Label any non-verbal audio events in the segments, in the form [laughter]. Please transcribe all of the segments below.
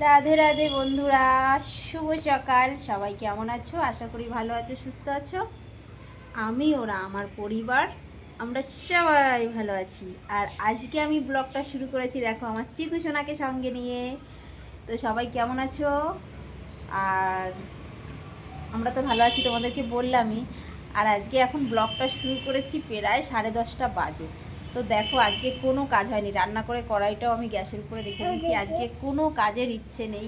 রাধে রাধে বন্ধুরা, শুভ সকাল। সবাই কেমন আছো? আশা করি ভালো আছো, সুস্থ আছো। আমি ওরা, আমার পরিবার, আমরা সবাই ভালো আছি। আর আজকে আমি ব্লগটা শুরু করেছি, দেখো, আমার চিকু সোনাকে সঙ্গে নিয়ে। তো সবাই কেমন আছো? আর আমরা তো ভালো আছি, তোমাদেরকে বললামই। আর আজকে এখন ব্লগটা শুরু করেছি প্রায় সাড়ে দশটা বাজে। তো দেখো আজকে কোনো কাজ হয়নি। রান্না করে কড়াইটাও আমি গ্যাসের উপরে রেখে দিচ্ছি আজকে কোনো কাজের ইচ্ছে নেই।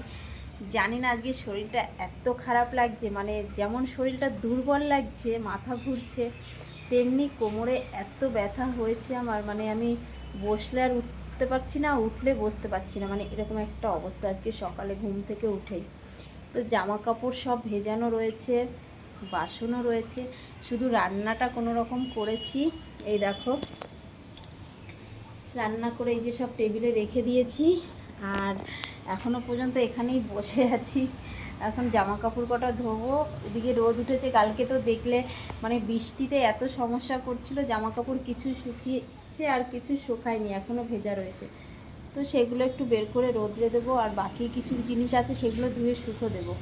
জানি না আজকে শরীরটা এত খারাপ লাগছে মানে যেমন শরীরটা দুর্বল লাগছে মাথা ঘুরছে তেমনি কোমরে এত ব্যথা হয়েছে আমার। মানে আমি বসলে আর উঠতে পারছি না উঠলে বসতে পারছি না। মানে এরকম একটা অবস্থা আজকে সকালে ঘুম থেকে উঠেই। তো জামা কাপড় সব ভেজানো রয়েছে বাসনও রয়েছে। শুধু রান্নাটা কোনো রকম করেছি। এই দেখো রান্না করে এই যে সব টেবিলে রেখে দিয়েছি। আর এখনও পর্যন্ত এখানেই বসে আছি। এখন জামা কাপড় কটা ধোবো। এদিকে রোদ উঠেছে, কালকে তো দেখলে মানে বৃষ্টিতে এত সমস্যা করছিল জামা কাপড় কিছু শুকিয়েছে আর কিছু শুকায়নি এখনও ভেজা রয়েছে। তো সেগুলো একটু বের করে রোদ্রে দেবো আর বাকি কিছু জিনিস আছে সেগুলো ধুয়ে শুকো দেবো।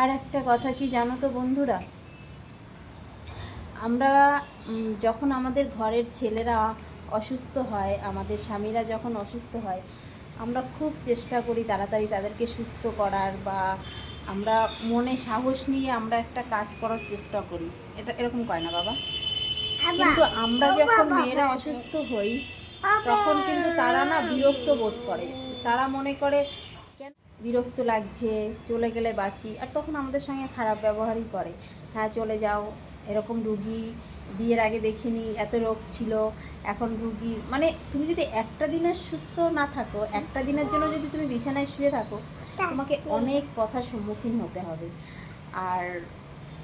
আর একটা কথা কি জানো তো বন্ধুরা? আমরা যখন আমাদের ঘরের ছেলেরা অসুস্থ হয় আমাদের স্বামীরা যখন অসুস্থ হয় আমরা খুব চেষ্টা করি তাড়াতাড়ি তাদেরকে সুস্থ করার বা আমরা মনে সাহস নিয়ে আমরা একটা কাজ করার চেষ্টা করি। এটা এরকম কয় না বাবা? কিন্তু আমরা যখন মেয়েরা অসুস্থ হই তখন কিন্তু তারা না বিরক্ত বোধ করে। তারা মনে করে কেন বিরক্ত লাগছে? চলে গেলে বাঁচি। আর তখন আমাদের সঙ্গে খারাপ ব্যবহারই করে। হ্যাঁ চলে যাও। এরকম রুগী বিয়ের আগে দেখিনি এত রোগ ছিল এখন রুগী মানে তুমি যদি একটা দিনের সুস্থ না থাকো একটা দিনের জন্য যদি তুমি বিছানায় শুয়ে থাকো তোমাকে অনেক কথার সম্মুখীন হতে হবে। আর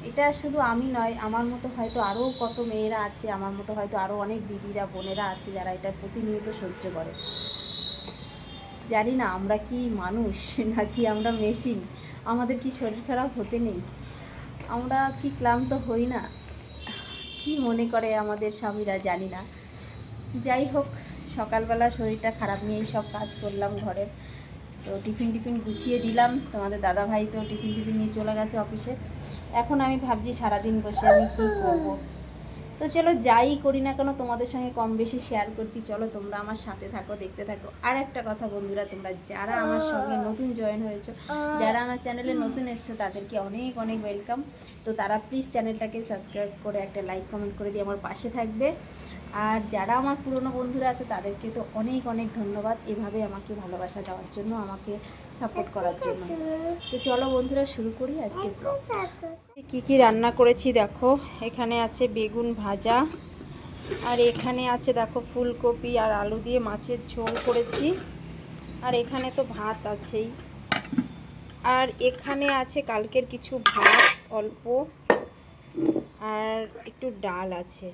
এটা শুধু আমি নয় আমার মতো হয়তো আরও কত মেয়েরা আছে আমার মতো হয়তো আরও অনেক দিদিরা বোনেরা আছে যারা এটা প্রতিনিয়ত সহ্য করে। জানি না আমরা কি মানুষ [laughs] নাকি আমরা মেশিন আমাদের কি শরীর খারাপ হতে নেই? আমরা কি ক্লান্ত হই না? কি মনে করে আমাদের স্বামীরা জানি না। যাই হোক, সকালবেলা শরীরটা খারাপ নিয়েই সব কাজ করলাম ঘরের তো টিফিন টিফিন গুছিয়ে দিলাম। তোমাদের দাদা ভাই তো টিফিন টিফিন নিয়ে চলে গেছে অফিসে। এখন আমি ভাবছি সারাদিন বসে আমি কী করব? তো চলো যাই করি না কেন তোমাদের সঙ্গে কম বেশি শেয়ার করছি। চলো তোমরা আমার সাথে থাকো দেখতে থাকো। আর একটা কথা বন্ধুরা তোমরা যারা আমার সঙ্গে নতুন জয়েন হয়েছো যারা আমার চ্যানেলে নতুন এসছো তাদেরকে অনেক অনেক ওয়েলকাম তো তারা প্লিজ চ্যানেলটাকে সাবস্ক্রাইব করে একটা লাইক কমেন্ট করে দিয়ে আমার পাশে থাকবে। আর যারা আমার পুরনো বন্ধুরা আছে তাদেরকে তো অনেক অনেক ধন্যবাদ এভাবে আমাকে ভালোবাসা দেওয়ার জন্য আমাকে সাপোর্ট করার জন্য। তো চলো বন্ধুরা শুরু করি আজকে ব্লগ কি কি রান্না করেছি দেখো। এখানে আছে বেগুন ভাজা, আর এখানে আছে দেখো ফুলকপি আর আলু দিয়ে মাছের ঝোল করেছি। আর এখানে তো ভাত আছেই। আর এখানে আছে কালকের কিছু ভাত অল্প, আর একটু ডাল আছে।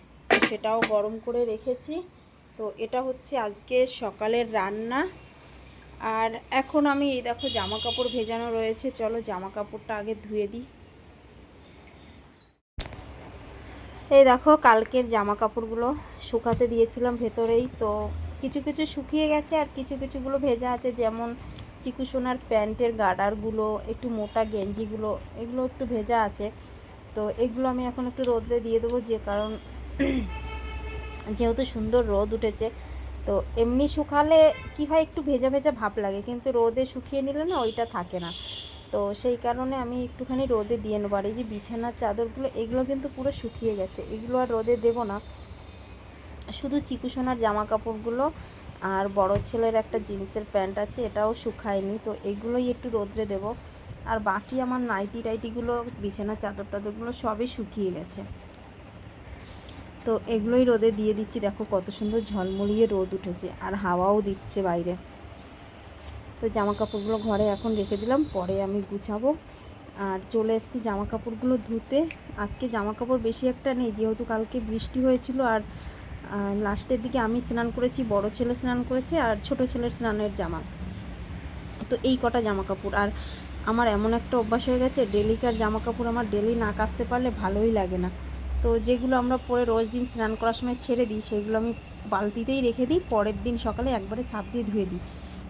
সেটাও গরম করে রেখেছি। তো এটা হচ্ছে আজকে সকালের রান্না। আর এখন আমি এই দেখো জামা কাপড় ভেজানো রয়েছে। চলো জামা কাপড়টা আগে ধুয়ে দিই। এই দেখো কালকের জামা কাপড়গুলো শুকাতে দিয়েছিলাম ভেতরেই, তো কিছু কিছু শুকিয়ে গেছে আর কিছু কিছুগুলো ভেজা আছে, যেমন চিকু সোনার প্যান্টের গার্ডারগুলো একটু মোটা গেঞ্জিগুলো, এগুলো একটু ভেজা আছে। তো এগুলো আমি এখন একটু রোদে দিয়ে দেবো, যে কারণ যেহেতু সুন্দর রোদ উঠেছে, তো এমনি শুকালে কি হয়, একটু ভেজা ভেজা ভাব লাগে, কিন্তু রোদে শুকিয়ে নিলে না ওইটা থাকে না। তো সেই কারণে আমি একটুখানি রোদে দিয়ে নেব। আর এই যে বিছানার চাদরগুলো, এগুলো কিন্তু পুরো শুকিয়ে গেছে। এগুলো আর রোদে দেবো না। শুধু চিকুসোনার জামা কাপড়গুলো আর বড় ছেলের একটা জিন্সের প্যান্ট আছে, এটাও শুকায়নি। তো এগুলোই একটু রোদ্রে দেবো। আর বাকি আমার নাইটি টাইটিগুলো, বিছানার চাদর টাদরগুলো সবই শুকিয়ে গেছে। তো এগুলোই রোদে দিয়ে দিচ্ছি। দেখো কত সুন্দর ঝলমলিয়ে রোদ উঠেছে। আর হাওয়াও দিচ্ছে বাইরে। তো জামা কাপড়গুলো ঘরে এখন রেখে দিলাম, পরে আমি গুছাবো। আর চলে এসেছি জামা কাপড়গুলো ধুতে। আজকে জামা কাপড় বেশি একটা নেই, যেহেতু কালকে বৃষ্টি হয়েছিল আর লাস্টের দিকে আমি স্নান করেছি, বড় ছেলে স্নান করেছে আর ছোট ছেলের স্নানের জামা। তো এই কটা জামা কাপড় আর আমার এমন একটা অভ্যাস হয়ে গেছে, ডেলিকার জামা কাপড় আমার ডেলি না কাচতে পারলে ভালোই লাগে না। তো যেগুলো আমরা পরে রোজ দিন স্নান করার সময় ছেড়ে দিই, সেগুলো আমি বালতিতেই রেখে দিই, পরের দিন সকালে একবারে সাপ দিয়ে ধুয়ে দিই।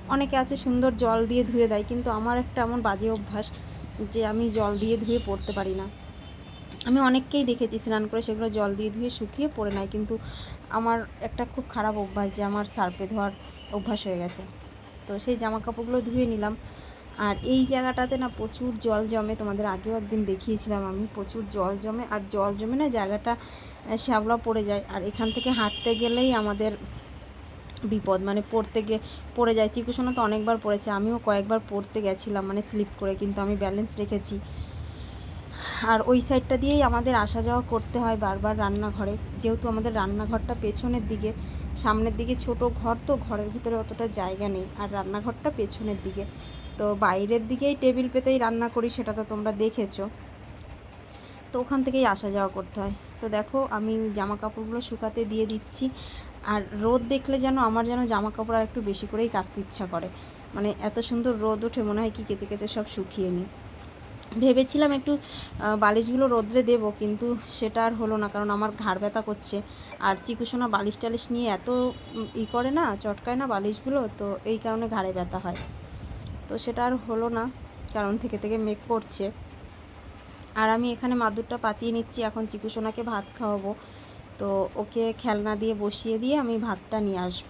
অনেকে আছে সুন্দর জল দিয়ে ধুয়ে দেয় কিন্তু আমার একটা এমন বাজে অভ্যাস যে আমি জল দিয়ে ধুয়ে পড়তে পারি না। আমি অনেককেই দেখেছি স্নান করে সেগুলো জল দিয়ে ধুয়ে শুকিয়ে পড়ে নেয় কিন্তু আমার একটা খুব খারাপ অভ্যাস যে আমার সার্পে ধোয়ার অভ্যাস হয়ে গেছে। তো সেই জামা কাপড়গুলো ধুয়ে নিলাম। আর এই জায়গাটাতে না প্রচুর জল জমে তোমাদের আগেও একদিন দেখিয়েছিলাম আমি প্রচুর জল জমে আর জল জমে না জায়গাটা আহ, শ্যাওলা পড়ে যায়। আর এখান থেকে হাঁটতে গেলেই আমাদের বিপদ। মানে পড়তে গিয়ে পড়ে যায়। চিকুসোনা তো অনেকবার পড়েছে। আমিও কয়েকবার পড়তে গেছিলাম মানে স্লিপ করে, কিন্তু আমি ব্যালেন্স রেখেছি। আর ওই সাইডটা দিয়েই আমাদের আসা যাওয়া করতে হয় বারবার রান্নাঘরে। যেহেতু আমাদের রান্নাঘরটা পেছনের দিকে, সামনের দিকে ছোট ঘর, তো ঘরের ভিতরে অতটা জায়গা নেই। আর রান্নাঘরটা পেছনের দিকে। তো বাইরের দিকেই টেবিল পেতেই রান্না করি, সেটা তো তোমরা দেখেছ। তো ওখান থেকেই আসা যাওয়া করতে হয়। তো দেখো, আমি জামা কাপড়গুলো শুকাতে দিয়ে দিচ্ছি। আর রোদ দেখলে যেন আমার যেন জামা কাপড় আর একটু বেশি করেই কাচতে ইচ্ছা করে। মানে এত সুন্দর রোদ ওঠে, মনে হয় কি কেচে কেচে সব শুকিয়ে নিই। ভেবেছিলাম একটু বালিশগুলো রোদ্রে দেবো, কিন্তু সেটা আর হলো না, কারণ আমার ঘাড় ব্যথা করছে। আর চিকুসোনা বালিশ টালিশ নিয়ে এত ই করে না, চটকায় না বালিশগুলো, তো এই কারণে ঘাড়ে ব্যথা হয়। তো সেটা আর হলো না, কারণ থেকে থেকে মেঘ পড়ছে। আর আমি এখানে মাদুরটা পাতিয়ে নিচ্ছি, এখন চিকুসোনাকে ভাত খাওয়াবো। তো ওকে খেলনা দিয়ে বসিয়ে দিয়ে আমি ভাতটা নিয়ে আসব।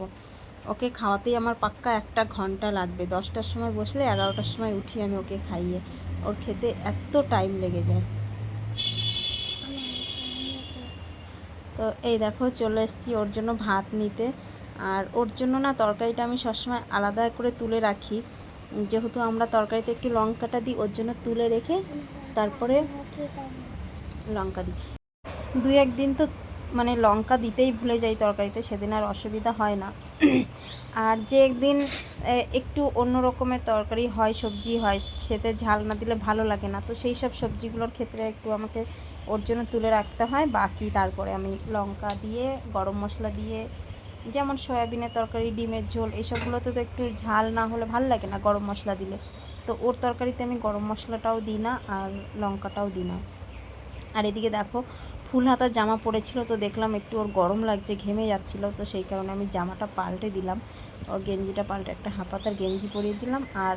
ওকে খাওয়াতেই আমার পাক্কা একটা ঘণ্টা লাগবে। দশটার সময় বসলে এগারোটার সময় উঠি আমি ওকে খাইয়ে। ওর খেতে এত টাইম লেগে যায়। তো এই দেখো, চলে এসেছি ওর জন্য ভাত নিতে। আর ওর জন্য না তরকারিটা আমি সবসময় আলাদা করে তুলে রাখি। যেহেতু আমরা তরকারিতে একটু লঙ্কাটা দিই, ওর জন্য তুলে রেখে তারপরে লঙ্কা দিই। দুই একদিন তো মানে লঙ্কা দিতেই ভুলে যাই তরকারিতে, সেদিন আর অসুবিধা হয় না। আর যে একদিন একটু অন্য রকমের তরকারি হয়, সবজি হয়, সেতে ঝাল না দিলে ভালো লাগে না। তো সেই সব সবজিগুলোর ক্ষেত্রে একটু আমাকে ওর জন্য তুলে রাখতে হয়। বাকি তারপরে আমি লঙ্কা দিয়ে, গরম মশলা দিয়ে, যেমন সয়াবিনের তরকারি, ডিমের ঝোল এইসবগুলোতে তো একটু ঝাল না হলে ভালো লাগে না গরম মশলা দিলে। তো ওর তরকারিতে আমি গরম মশলাটাও দিই না আর লঙ্কাটাও দিই না। আর এদিকে দেখো ফুল হাতা জামা পরেছিল তো দেখলাম একটু ওর গরম লাগছে, ঘেমে যাচ্ছিল তো সেই কারণে আমি জামাটা পাল্টে দিলাম। ওর গেঞ্জিটা পাল্টে, একটা হাঁপাতার গেঞ্জি পরিয়ে দিলাম আর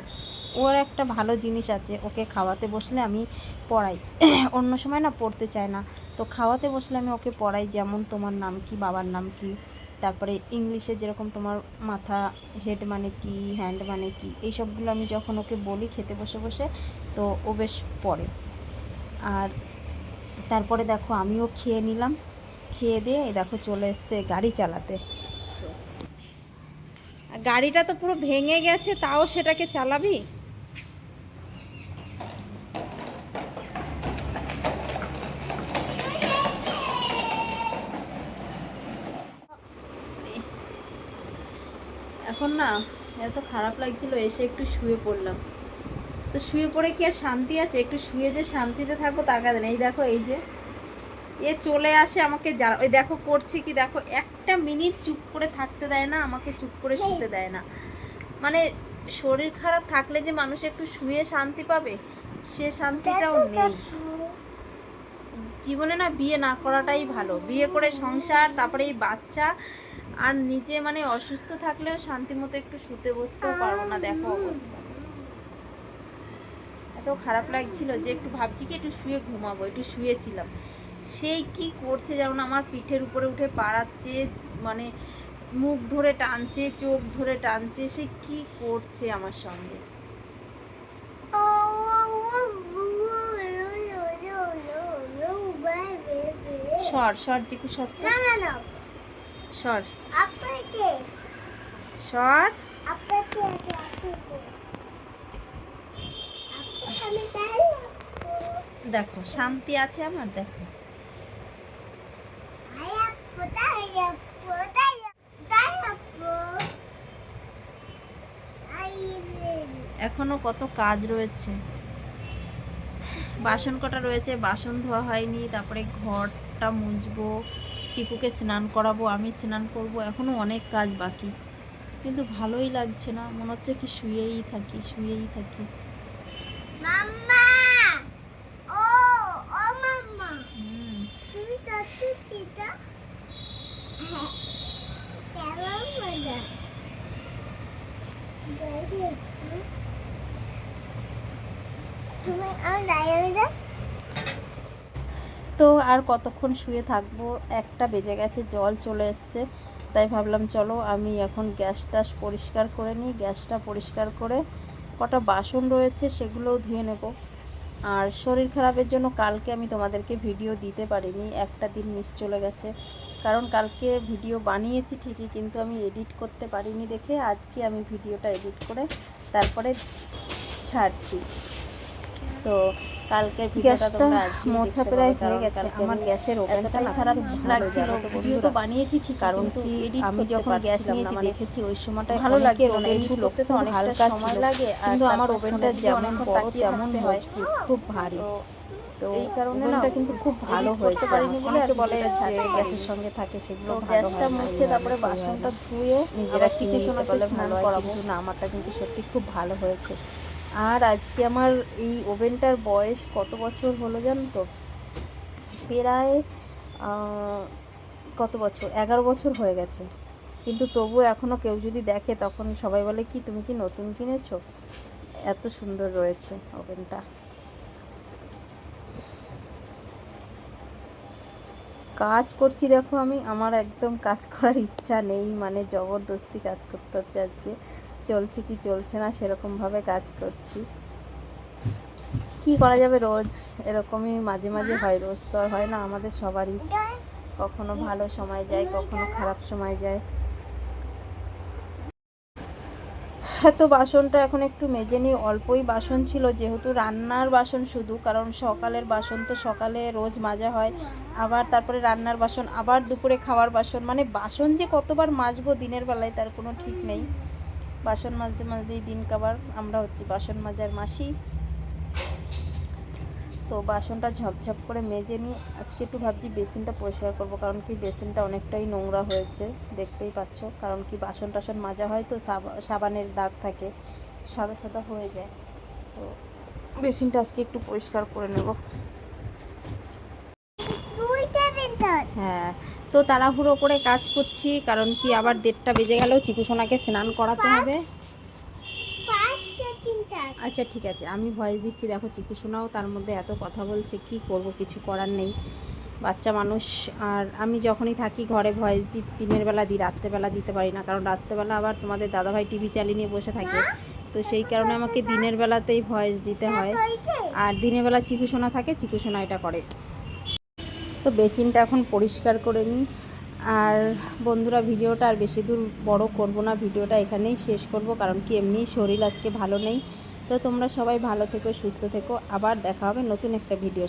ওর একটা ভালো জিনিস আছে, ওকে খাওয়াতে বসলে আমি পড়াই। [clears throat] অন্য সময় না পড়তে চায় না, তো খাওয়াতে বসলে আমি ওকে পড়াই যেমন তোমার নাম কি, বাবার নাম কি, তারপরে ইংলিশে যেরকম তোমার মাথা, হেড মানে কি, হ্যান্ড মানে কি এই সবগুলো আমি যখন ওকে বলি খেতে বসে বসে, তো ও বেশ পড়ে। আর তারপরে দেখো আমিও খেয়ে নিলাম। খেয়ে দিয়ে দেখো চলে এসছে গাড়ি চালাতে। গাড়িটা তো পুরো ভেঙে গেছে, তাও সেটাকে চালাবি? এখন না, এত খারাপ লাগছিল, এসে একটু শুয়ে পড়লাম। তো শুয়ে পড়ে কি আর শান্তি আছে? একটু শুয়ে যে শান্তিতে থাকব তার কাছে নেই। দেখো এই যে। এ চলে আসে আমাকে যা ওই দেখো করছে কি? দেখো একটা মিনিট চুপ করে থাকতে দেয় না আমাকে চুপ করে শুতে দেয় না। মানে শরীর খারাপ থাকলে যে মানুষ একটু শুয়ে শান্তি পাবে সে শান্তিটাও নেই। জীবনে না বিয়ে না করাটাই ভালো। বিয়ে করে সংসার তারপরে এই বাচ্চা আর নিজে মানে অসুস্থ থাকলেও শান্তি মতো একটু শুতে বসতেও পারব না। দেখো অবস্থা। খারাপ লাগছিল যে একটু ভাবছি কি একটু শুয়ে ঘুমাবো একটু শুয়েছিলাম। সেই কি করছে যেমন আমার পিঠের উপরে উঠে পাড়াচ্ছে মানে মুখ ধরে টানছে চোখ ধরে টানছে সে কি করছে আমার সঙ্গে? সর সর জিকু সর সর। সর। দেখো, শান্তি আছে আমার, দেখো। এখনও কত কাজ রয়েছে। বাসন কটা রয়েছে, বাসন ধোয়া হয়নি, তারপরে ঘরটা মুছবো, চিকুকে স্নান করাবো, আমি স্নান করব, এখনও অনেক কাজ বাকি। কিন্তু ভালোই লাগছে না, মনে হচ্ছে কি শুয়েই থাকি শুয়েই থাকি মাম্মা ও ও মাম্মা হুম, তুমি কত দিদা কেমন মজা তুমি আমার ডায়রি দাও তো আর কতক্ষণ শুয়ে থাকব? একটা বেজে গেছে, জল চলে এসছে। তাই ভাবলাম, চলো আমি এখন গ্যাস ট্যাস পরিষ্কার করে নিই। গ্যাসটা পরিষ্কার করে কটা বাসন রয়েছে সেগুলোও ধুয়ে নেব। আর শরীর খারাপের জন্য কালকে আমি তোমাদেরকে ভিডিও দিতে পারিনি। একটা দিন মিস চলে গেছে। কারণ কালকে ভিডিও বানিয়েছি ঠিকই, কিন্তু আমি এডিট করতে পারিনি দেখে। আজকে আমি ভিডিওটা এডিট করে তারপরে ছাড়ছি। তো কালকে গ্যাসটা মোছা প্রায় হয়ে গেছে। আমার গ্যাসের ওভেনটা না খারাপ লাগছিল। ভিডিও তো বানিয়েছি ঠিক কারণ কি আমি যখন গ্যাস নিয়েছি নিয়েছি দেখেছি ওই সময়টা ভালো লাগে ওভেন ওভেন করতে তো খুব অনেকটা হালকা সময় লাগে কিন্তু আমার ওভেনটা যেমন বড় তেমন হয়। মজবুত খুব ভারী। তো এই কারণে না কিন্তু খুব ভালো হয়েছে। অনেকে বলে যে গ্যাসের সঙ্গে থাকে সেগুলো গ্যাসটা মুছে তারপরে। বাসনটা ধুয়ে নিজেরা আবার চিকে চিকে করলে ভালো হয় করাবো। কিন্তু না আমারটা কিন্তু সত্যি খুব ভালো হয়েছে। আর আজকে আমার এই ওভেনটার বয়স কত বছর হলো জানো তো? প্রায় কত বছর? এগারো বছর হয়ে গেছে। কিন্তু তবুও এখনও কেউ যদি দেখে তখন সবাই বলে, কি, তুমি কি নতুন কিনেছো? এত সুন্দর রয়েছে ওভেনটা। কাজ করছি দেখো আমি, আমার একদম কাজ করার ইচ্ছা নেই মানে জবরদস্তি কাজ করতে হচ্ছে আজকে। চলছে কি চলছে না সেরকমভাবে কাজ করছি। কি করা যাবে রোজ? এরকমই মাঝে মাঝে হয়, রোজ তো আর হয় না, আমাদের সবারই। কখনো ভালো সময় যায়, কখনো খারাপ সময় যায় হ্যাঁ তো বাসনটা এখন একটু মেজে নিই। অল্পই বাসন ছিল, যেহেতু রান্নার বাসন শুধু, কারণ সকালের বাসন তো সকালে রোজ মাজা হয়। আবার তারপরে রান্নার বাসন, আবার দুপুরে খাওয়ার বাসন মানে বাসন যে কতবার মাজবো দিনের বেলায় তার কোনো ঠিক নেই। বাসন মাজতে, মাজতেই দিন কাবার। আমরা হচ্ছি বাসন মাজার মাসি। তো বাসনটা ঝপঝপ করে মেজে নিয়ে আজকে একটু ভাবছি বেসিনটা পরিষ্কার করব কারণ কি বেসিনটা অনেকটাই নোংরা হয়েছে দেখতেই পাচ্ছ। কারণ কি বাসন টাসন মাজা হয় তো সাবা- সাবানের দাগ থাকে সাদা সাদা হয়ে যায়। তো বেসিনটা আজকে একটু পরিষ্কার করে নেব। হ্যাঁ তো তাড়াহুড়ো করে কাজ করছি কারণ কি আবার দেড়টা বেজে গেল চিকুসোনাকে স্নান করাতে হবে। আচ্ছা ঠিক আছে। আমি ভয়েস দিচ্ছি। দেখো চিকুসোনাও তার মধ্যে এত কথা বলছে কি করব? কিছু করার নেই। বাচ্চা মানুষ। আর আমি যখনই থাকি ঘরে ভয়েস দিই দিনের বেলা দিই রাত্রেবেলা দিতে পারি না। কারণ রাত্রেবেলা আবার তোমাদের দাদাভাই টিভি চালিয়ে নিয়ে বসে থাকে। তো সেই কারণে আমাকে দিনের বেলাতেই ভয়েস দিতে হয়। আর দিনের বেলা চিকুসোনা থাকে চিকুসোনা এটা করে। তো বেসিনটা এখন পরিষ্কার করে নিই। আর বন্ধুরা ভিডিওটা আর বেশি দূর বড় করব না। ভিডিওটা এখানেই শেষ করব। কারণ কি এমনি শরীর আজকে ভালো নেই। তো তোমরা সবাই ভালো থেকো সুস্থ থেকো। আবার দেখা হবে নতুন একটা ভিডিও